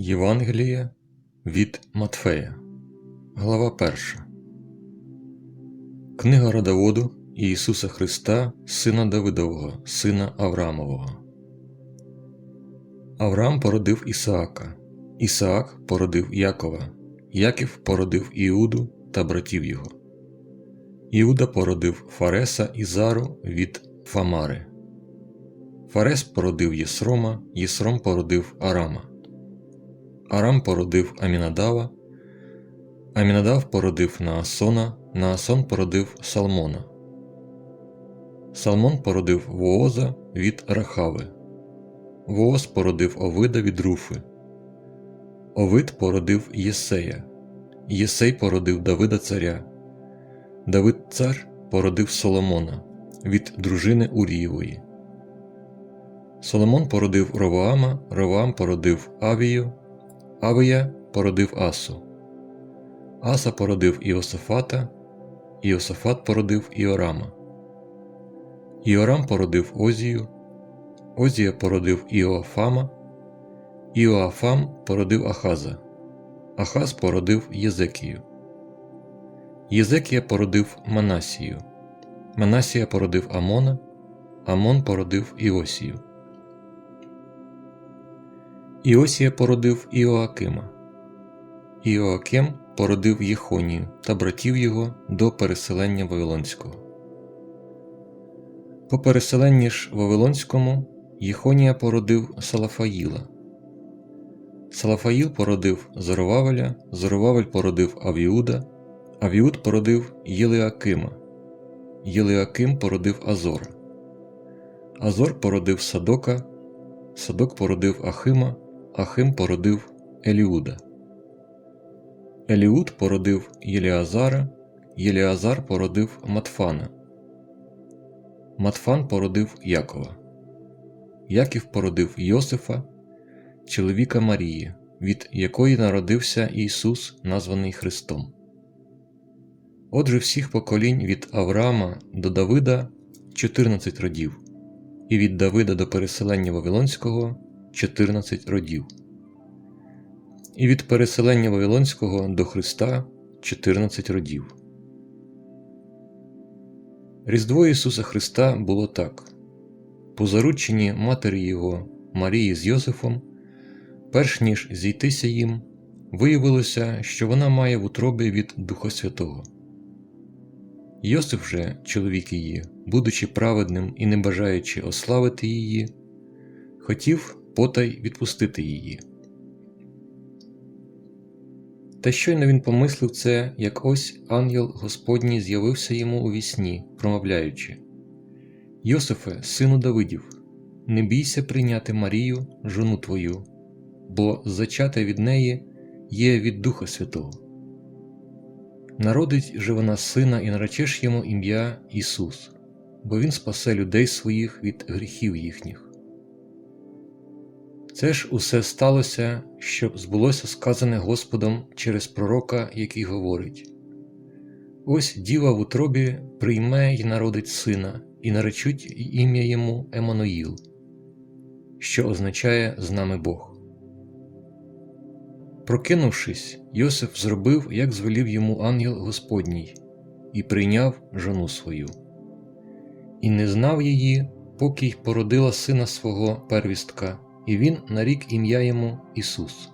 Євангеліє від Матфея, Глава 1. Книга родоводу Ісуса Христа, Сина Давидового, Сина Авраамового. Авраам породив Ісаака, Ісаак породив Якова, Яків породив Іуду та братів його. Іуда породив Фареса і Зару від Фамари. Фарес породив Єсрома, Єсром породив Арама. Арам породив Амінадава, Амінадав породив Наасона, Наасон породив Салмона. Салмон породив Вооза від Рахави. Вооз породив Овида від Руфи. Овид породив Єсея. Єсей породив Давида царя. Давид цар породив Соломона від дружини Урієвої. Соломон породив Ровоама, Ровоам породив Авію, Авія породив Асу. Аса породив Іосафата, Іосафат породив Іорама. Іорам породив Озію, Озія породив Іоафама, Іоафам породив Ахаза, Ахаз породив Єзекію. Єзекія породив Манасію, Манасія породив Амона, Амон породив Іосію. Іосія породив Іоакима. Іоаким породив Єхонію та братів його до переселення Вавилонського. По переселенні ж Вавилонському Єхонія породив Салафаїла. Салафаїл породив Зоровавеля, Зоровавель породив Авіуда, Авіуд породив Єлеакима, Єлеаким породив Азора. Азор породив Садока, Садок породив Ахима, Ахим породив Еліуда. Еліуд породив Єліазара, Єліазар породив Матфана. Матфан породив Якова. Яків породив Йосифа, чоловіка Марії, від якої народився Ісус, названий Христом. Отже, всіх поколінь від Авраама до Давида 14 родів, і від Давида до переселення Вавилонського 14 родів, і від переселення Вавилонського до Христа 14 родів. Різдво Ісуса Христа було так по зарученні матері Його Марії з Йосифом, перш ніж зійтися їм, виявилося, що вона має в утробі від Духа Святого. Йосиф же, чоловік її, будучи праведним і не бажаючи ославити її, хотів потай відпустити її. Та щойно він помислив це, як ось ангел Господній з'явився йому у вісні, промовляючи Йосифе, сину Давидів, не бійся прийняти Марію, жону твою, бо зачате від неї є від Духа Святого. Народить же вона сина і наречеш йому ім'я Ісус, бо Він спасе людей своїх від гріхів їхніх. Це ж усе сталося, щоб збулося сказане Господом через пророка, який говорить. Ось діва в утробі прийме й народить сина, і наречуть ім'я йому Еммануїл, що означає з нами Бог. Прокинувшись, Йосиф зробив, як звелів йому ангел Господній, і прийняв жону свою, і не знав її, поки й породила сина свого первістка і він нарік ім'я йому Ісус.